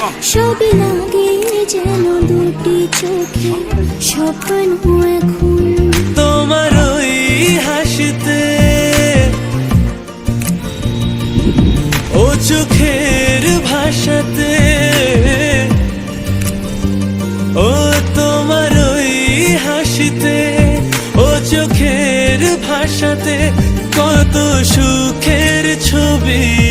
সবই লাগে যেন দুটি চোখে স্বপ্ন এখন। তোমার ওই হাসিতে ও চোখের ভাষাতে ও তোমার ওই হাসিতে ও চোখের ভাষাতে কত সুখের ছবি।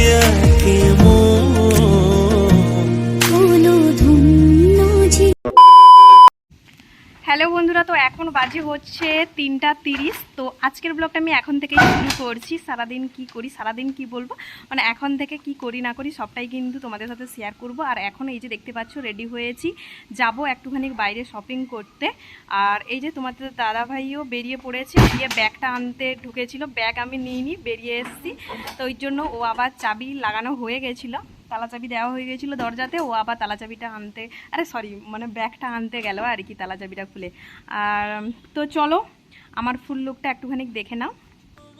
হ্যালো বন্ধুরা, তো এখন বাজে হচ্ছে তিনটা তিরিশ। তো আজকের ব্লগটা আমি এখন থেকে শুরু করছি। সারাদিন কি করি, সারাদিন কি বলব? মানে এখন থেকে কি করি, না করি, সবটাই কিন্তু তোমাদের সাথে শেয়ার করব। আর এখন এই যে দেখতে পাচ্ছ রেডি হয়েছি। যাব একটুখানি বাইরে শপিং করতে। আর এই যে তোমাদের দাদা ভাইও বেরিয়ে পড়েছে। গিয়ে ব্যাগটা আনতে ঢুকেছিল। ব্যাগ আমি নিইনি, বেরিয়ে এসেছি। তো ওই জন্য ও আবার চাবি লাগানো হয়ে গেছিল। তালা চাবি দেওয়া হয়ে গেছিল দরজাতে, ও আবার তালাচাবিটা আনতে, আরে সরি মানে ব্যাগটা আনতে গেল আর কি তালাচাবিটা খুলে। আর তো চলো, আমার ফুল লুকটা একটুখানি দেখে নাও।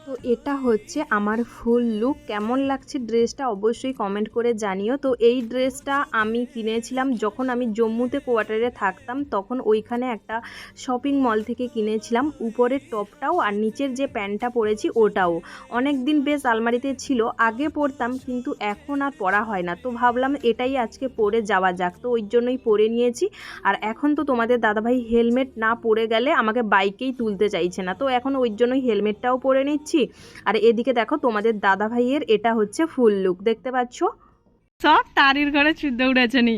তো এটা হচ্ছে আমার ফুল লুক। কেমন লাগছে ড্রেসটা অবশ্যই কমেন্ট করে জানিও। তো এই ড্রেসটা আমি কিনেছিলাম যখন আমি জম্মুতে কোয়ার্টারে থাকতাম, তখন ওইখানে একটা শপিং মল থেকে কিনেছিলাম। উপরের টপটাও আর নিচের যে প্যান্টটা পরেছি ওটাও। অনেক দিন বেশ আলমারিতে ছিল, আগে পরতাম কিন্তু এখন আর পরা হয় না। তো ভাবলাম এটাই আজকে পরে যাওয়া যাক। তো ওই জন্যই পরে নিয়েছি। আর এখন তো তোমাদের দাদাভাই হেলমেট না পরে গেলে আমাকে বাইকেই তুলতে চাইছে না। তো এখন ওই জন্যই হেলমেটটাও পরে নিচ্ছি। আর এদিকে দেখো তোমাদের দাদা ভাইয়ের এটা হচ্ছে ফুল লুক দেখতে পাচ্ছ? সব তারির ঘরে চুদ্দ উড়েছে নি।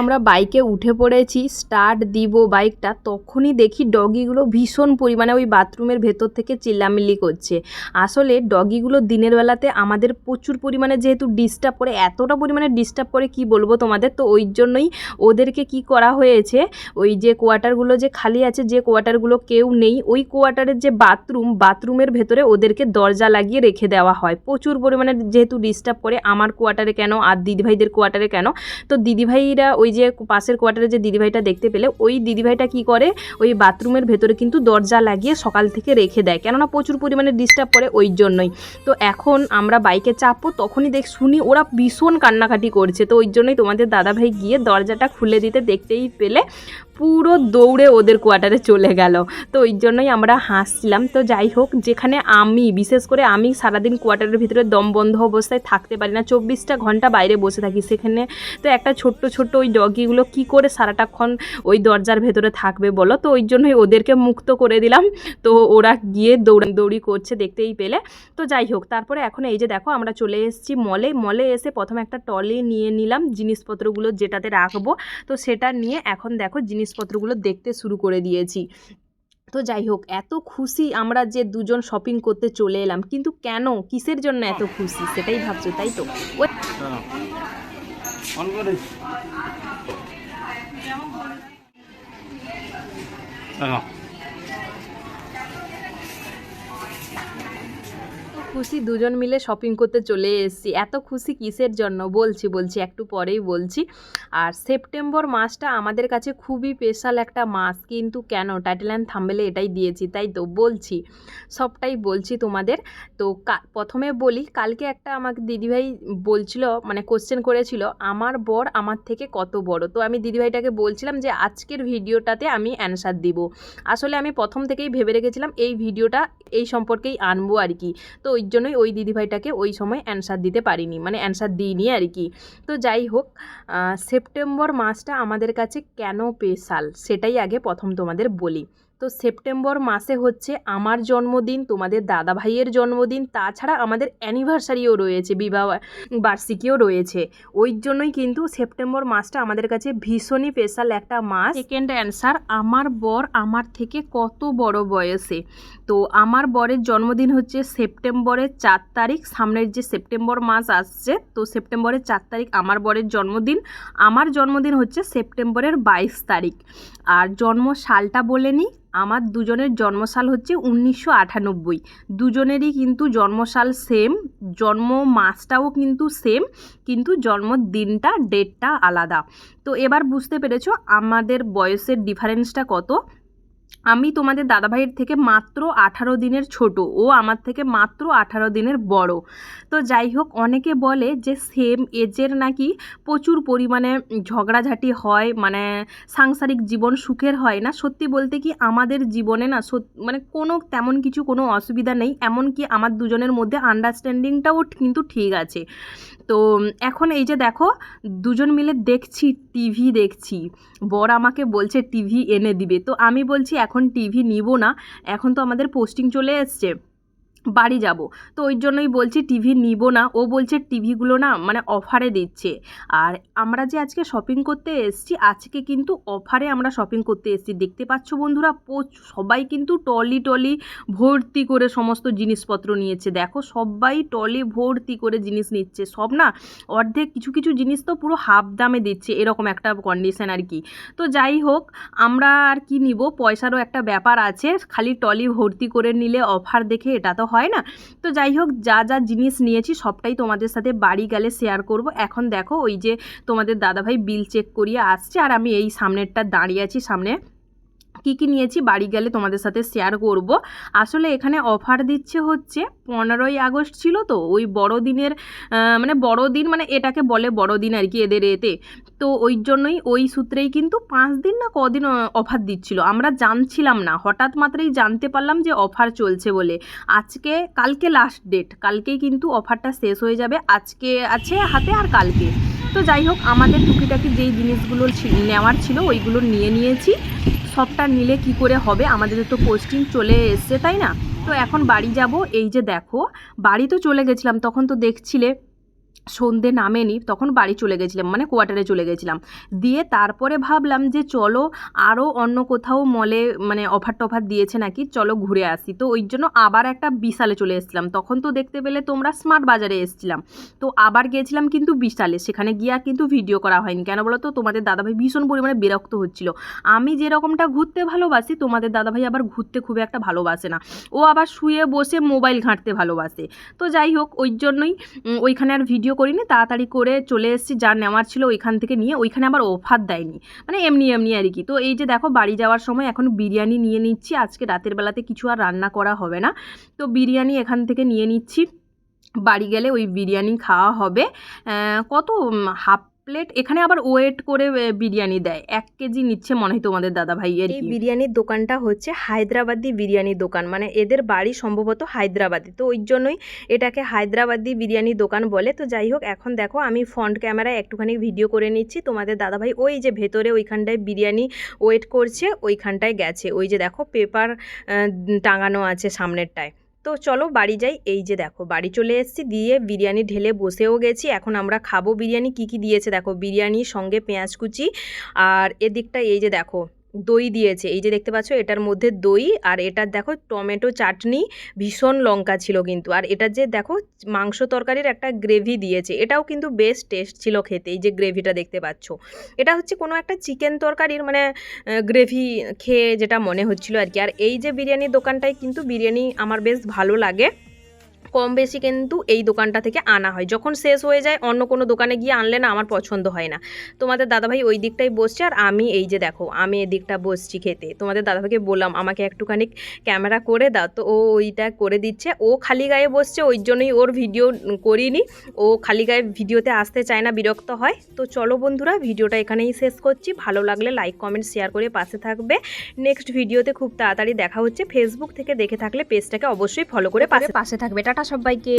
আমরা বাইকে উঠে পড়েছি স্টার্ট দিব বাইকটা তখনই দেখি ডগিগুলো ভীষণ পরিমাণে ওই বাথরুমের ভেতর থেকে চিল্লামিল্লি করছে। আসলে ডগিগুলো দিনের বেলাতে আমাদের প্রচুর পরিমাণে যেহেতু ডিস্টার্ব করে, এতটা পরিমাণে ডিস্টার্ব করে কি বলব তোমাদের? তো ওই জন্যই ওদেরকে কি করা হয়েছে, ওই যে কোয়ার্টারগুলো যে খালি আছে, যে কোয়ার্টারগুলো কেউ নেই, ওই কোয়ার্টারের যে বাথরুম বাথরুমের ভেতরে ওদেরকে দরজা লাগিয়ে রেখে দেওয়া হয়। প্রচুর পরিমাণে যেহেতু ডিস্টার্ব করে, আমার কোয়ার্টারে কেন আর দিদিভাইদের কোয়ার্টারে কেন? তো দিদিভাইরা ওই যে পাশের কোয়ার্টারে যে দিদিভাইটা দেখতে পেলে, ওই দিদিভাইটা কি করে? ওই বাথরুমের ভেতরে কিন্তু দরজা লাগিয়ে সকাল থেকে রেখে দেয়। কেননা প্রচুর পরিমাণে ডিস্টার্ব করে ওই জন্যই। তো এখন আমরা বাইকে চাপবো, তখনই দেখ, শুনি ওরা ভীষণ কান্নাকাটি করছে। তো ওই জন্যই তোমাদের দাদাভাই গিয়ে দরজাটা খুলে দিতে দেখতেই পেলে পুরো দৌড়ে ওদের কোয়ার্টারে চলে গেল। তো ওই জন্যই আমরা হাসছিলাম। তো যাই হোক, যেখানে আমি, বিশেষ করে আমি সারাদিন কোয়ার্টারের ভিতরে দম বন্ধ অবস্থায় থাকতে পারি না, চব্বিশটা ঘণ্টা বাইরে বসে থাকি। সেখানে তো একটা ছোট্ট ছোট্ট ওই ডগিগুলো কি করে সারাটাক্ষণ ওই দরজার ভেতরে থাকবে বলো? তো ওই জন্যই ওদেরকে মুক্ত করে দিলাম। তো ওরা গিয়ে দৌড়া, দৌড়ি করছে দেখতেই পেলে। তো যাই হোক, তারপরে এখন এই যে দেখো, আমরা চলে এসেছি মলে মলে এসে প্রথমে একটা টলে নিয়ে নিলাম। জিনিসপত্রগুলো যেটাতে রাখব, তো সেটা নিয়ে এখন দেখো জিনিসপত্রগুলো দেখতে শুরু করে দিয়েছি। তো যাই হোক, এত খুশি আমরা যে দুজন শপিং করতে চলে এলাম, কিন্তু কেন? কিসের জন্য এত খুশি? সেটাই ভাবছ, তাই তো? ওই খুশি, দুজন মিলে শপিং করতে চলে এসেছি। এত খুশি কিসের জন্য? বলছি বলছি, একটু পরেই বলছি। আর সেপ্টেম্বর মাসটা আমাদের কাছে খুবই স্পেশাল একটা মাস। কিন্তু কেন? টাইটেল অ্যান্ড থাম্বেলে এটাই দিয়েছি, তাই তো বলছি। সবটাই বলছি তোমাদের। তো প্রথমে বলি, কালকে একটা আমাকে দিদিভাই বলছিল মানে কোশ্চেন করেছিল, আমার বর আমার থেকে কত বড়? তো আমি দিদিভাইটাকে বলছিলাম যে, আজকের ভিডিওটাতে আমি অ্যান্সার দিব। আসলে আমি প্রথম থেকেই ভেবে রেখেছিলাম, এই ভিডিওটা এই সম্পর্কেই আনব আর কি। তো জন্যই ওই দিদিভাইটাকে ওই সময় অ্যান্সার দিতে পারিনি মানে অ্যান্সার দিইনি আর কি। তো যাই হোক সেপ্টেম্বর মাসটা আমাদের কাছে কেন স্পেশাল সেটাই আগে প্রথম তোমাদের বলি। তো সেপ্টেম্বর মাসে হচ্ছে আমার জন্মদিন, তোমাদের দাদা ভাইয়ের জন্মদিন, তাছাড়া আমাদের অ্যানিভার্সারিও রয়েছে, বিবাহ বার্ষিকীও রয়েছে। ওই জন্যই কিন্তু সেপ্টেম্বর মাসটা আমাদের কাছে ভীষণই স্পেশাল একটা মাস। সেকেন্ড অ্যান্সার আমার বর আমার থেকে কত বড় বয়সে? তো আমার বরের জন্মদিন হচ্ছে সেপ্টেম্বরের চার তারিখ, সামনের যে সেপ্টেম্বর মাস আসছে, তো সেপ্টেম্বরের চার তারিখ আমার বরের জন্মদিন। আমার জন্মদিন হচ্ছে সেপ্টেম্বরের বাইশ তারিখ। আর জন্ম সালটা বলে নিই আমার দুজনের জন্মসাল হচ্ছে উনিশশো আটানব্বই। দুজনেরই কিন্তু জন্মসাল সেম জন্ম মাসটাও কিন্তু সেম কিন্তু জন্মদিনটা ডেটটা আলাদা। তো এবার বুঝতে পেরেছ আমাদের বয়সের ডিফারেন্সটা কত? আমি তোমাদের দাদাভাইয়ের থেকে মাত্র আঠারো দিনের ছোট, ও আমার থেকে মাত্র আঠারো দিনের বড়। তো যাই হোক, অনেকে বলে যে সেম এজের নাকি প্রচুর পরিমাণে ঝগড়াঝাটি হয় মানে সাংসারিক জীবন সুখের হয় না। সত্যি বলতে কি আমাদের জীবনে না মানে কোনো তেমন কিছু কোনো অসুবিধা নেই, এমনকি আমার দুজনের মধ্যে আন্ডারস্ট্যান্ডিংটাও কিন্তু ঠিক আছে। তো এখন এই যে দেখো, দুজন মিলে দেখছি, টিভি দেখছি। বর আমাকে বলছে, টিভি এনে দিবে। তো আমি বলছি, এখন টিভি নিব না। এখন তো আমাদের পোস্টিং চলে এসছে। বাড়ি যাব। তো ওই জন্যই বলছি টিভি নিব না। ও বলছে টিভিগুলো না মানে অফারে দিচ্ছে। আর আমরা যে আজকে শপিং করতে এসেছি, আজকে কিন্তু অফারে আমরা শপিং করতে এসেছি। দেখতে পাচ্ছ বন্ধুরা সবাই কিন্তু টলি টলি ভর্তি করে সমস্ত জিনিসপত্র নিয়েছে। দেখো, সবাই টলি ভর্তি করে জিনিস নিচ্ছে। সব না অর্ধেক কিছু কিছু জিনিস তো পুরো হাফ দামে দিচ্ছে, এরকম একটা কন্ডিশন আর কি। তো যাই হোক, আমরা আর কি নিব? পয়সারও একটা ব্যাপার আছে। খালি টলি ভর্তি করে নিলে অফার দেখে এটা তো হয় না? তো যাই হোক, যা যা জিনিস নিয়েছি সবটাই তোমাদের সাথে বাড়ি গেলে শেয়ার করব। এখন দেখো, ওই যে তোমাদের দাদাভাই বিল চেক করিয়ে আসছে আর আমি এই সামনেরটা দাঁড়িয়ে আছি সামনে কী কী নিয়েছি বাড়ি গেলে তোমাদের সাথে শেয়ার করব। আসলে এখানে অফার দিচ্ছে হচ্ছে পনেরোই আগস্ট ছিল তো, ওই বড়দিনের মানে বড়দিন মানে এটাকে বলে বড়দিন আর কি এদের এতে। তো ওই জন্যই ওই সূত্রেই কিন্তু পাঁচ দিন না কদিন অফার দিচ্ছিল। আমরা জানছিলাম না, হঠাৎ মাত্রই জানতে পারলাম যে অফার চলছে বলে। আজকে, কালকে লাস্ট ডেট কালকেই কিন্তু অফারটা শেষ হয়ে যাবে, আজকে আছে হাতে আর কালকে। তো যাই হোক, আমাদের টুকিটাকি যেই জিনিসগুলো নেওয়ার ছিল ওইগুলো নিয়ে নিয়েছি। সবটা নিলে কি করে হবে? আমাদের তো পোস্টিং চলে এসছে, তাই না? তো এখন বাড়ি যাব। এই যে দেখো, বাড়ি তো চলে গেছিলাম, তখন তো দেখছিলে। সন্ধে নামেনি, তখন বাড়ি চলে গেছিলাম মানে কোয়ার্টারে চলে গেছিলাম। দিয়ে তারপরে ভাবলাম যে চলো আরও অন্য কোথাও মলে মানে অফার টফার দিয়েছে নাকি, চলো ঘুরে আসি। তো ওই জন্য আবার একটা বিশালে চলে এসেছিলাম। তখন তো দেখতে পেলে তোমরা স্মার্ট বাজারে এসেছিলাম। তো আবার গিয়েছিলাম কিন্তু বিশালে, সেখানে গিয়ে আর কিন্তু ভিডিও করা হয়নি। কেন বলো তো তোমাদের দাদাভাই ভীষণ পরিমাণে বিরক্ত হচ্ছিল। আমি যেরকমটা ঘুরতে ভালোবাসি, তোমাদের দাদাভাই আবার ঘুরতে খুব একটা ভালোবাসে না। ও আবার শুয়ে বসে মোবাইল ঘাঁটতে ভালোবাসে। তো যাই হোক, ওই জন্যই ওইখানে আর ভিডিও করিনি, তাড়াতাড়ি করে চলে এসেছি, যা নেওয়ার ছিল ওইখান থেকে নিয়ে, ওইখানে আবার অফার দেয়নি। মানে এমনি এমনি আর কি। তো এই যে দেখো, বাড়ি যাওয়ার সময় এখন বিরিয়ানি নিয়ে নিচ্ছি, আজকে রাতের বেলাতে কিছু আর রান্না করা হবে না। তো বিরিয়ানি এখান থেকে নিয়ে নিচ্ছি। বাড়ি গেলে ওই বিরিয়ানি খাওয়া হবে। কত হাফ প্লেট। এখানে আবার ওয়েট করে বিরিয়ানি দেয়। এক কেজি নিচ্ছে মনে হয় তোমাদের দাদা ভাই এই বিরিয়ানির দোকানটা হচ্ছে হায়দ্রাবাদি বিরিয়ানির দোকান। মানে এদের বাড়ি সম্ভবত হায়দ্রাবাদে। তো ওই জন্যই এটাকে হায়দ্রাবাদি বিরিয়ানি দোকান বলে। তো যাই হোক এখন দেখো আমি ফ্রন্ট ক্যামেরায় একটুখানি ভিডিও করে নিচ্ছি। তোমাদের দাদাভাই ওই যে ভেতরে ওইখানটায় বিরিয়ানি ওয়েট করছে ওইখানটায় গেছে। ওই যে দেখো পেপার টাঙানো আছে সামনেরটায়। তো চলো বাড়ি যাই। এই যে দেখো, বাড়ি চলে এসেছি, দিয়ে বিরিয়ানি ঢেলে বসেও গেছি। এখন আমরা খাব বিরিয়ানি, কি কি দিয়েছে দেখো, বিরিয়ানির সঙ্গে পেঁয়াজ কুচি। আর এদিকটা এই যে দেখো দই দিয়েছে। এই যে দেখতে পাচ্ছ, এটার মধ্যে দই আর এটার দেখো টমেটো চাটনি, ভীষণ লঙ্কা ছিল কিন্তু। আর এটার যে দেখো, মাংস তরকারির একটা গ্রেভি দিয়েছে। এটাও কিন্তু বেশ টেস্ট ছিল খেতে, এই যে গ্রেভিটা দেখতে পাচ্ছ। এটা হচ্ছে কোনো একটা চিকেন তরকারির মানে গ্রেভি খেয়ে যেটা মনে হচ্ছিল আর কি। আর এই যে বিরিয়ানির দোকানটায় কিন্তু বিরিয়ানি আমার বেশ ভালো লাগে। কম বেশি কিন্তু এই দোকানটা থেকে আনা হয়। যখন শেষ হয়ে যায় অন্য কোনো দোকানে গিয়ে আনলে না আমার পছন্দ হয় না। তোমাদের দাদাভাই ওই দিকটাই বসছে আর আমি এই যে দেখো আমি এদিকটা বসছি খেতে। তোমাদের দাদাভাইকে বললাম আমাকে একটুখানি ক্যামেরা করে দাও। তো ও ওইটা করে দিচ্ছে। ও খালি গায়ে বসছে ওই জন্যই ওর ভিডিও করিনি। ও খালি গায়ে ভিডিওতে আসতে চায় না বিরক্ত হয়। তো চলো বন্ধুরা ভিডিওটা এখানেই শেষ করছি। ভালো লাগলে লাইক কমেন্ট শেয়ার করে পাশে থাকবে। নেক্সট ভিডিওতে খুব তাড়াতাড়ি দেখা হচ্ছে। ফেসবুক থেকে দেখে থাকলে পেজটাকে অবশ্যই ফলো করে পাশে পাশে থাকবে। টাটা সবাইকে।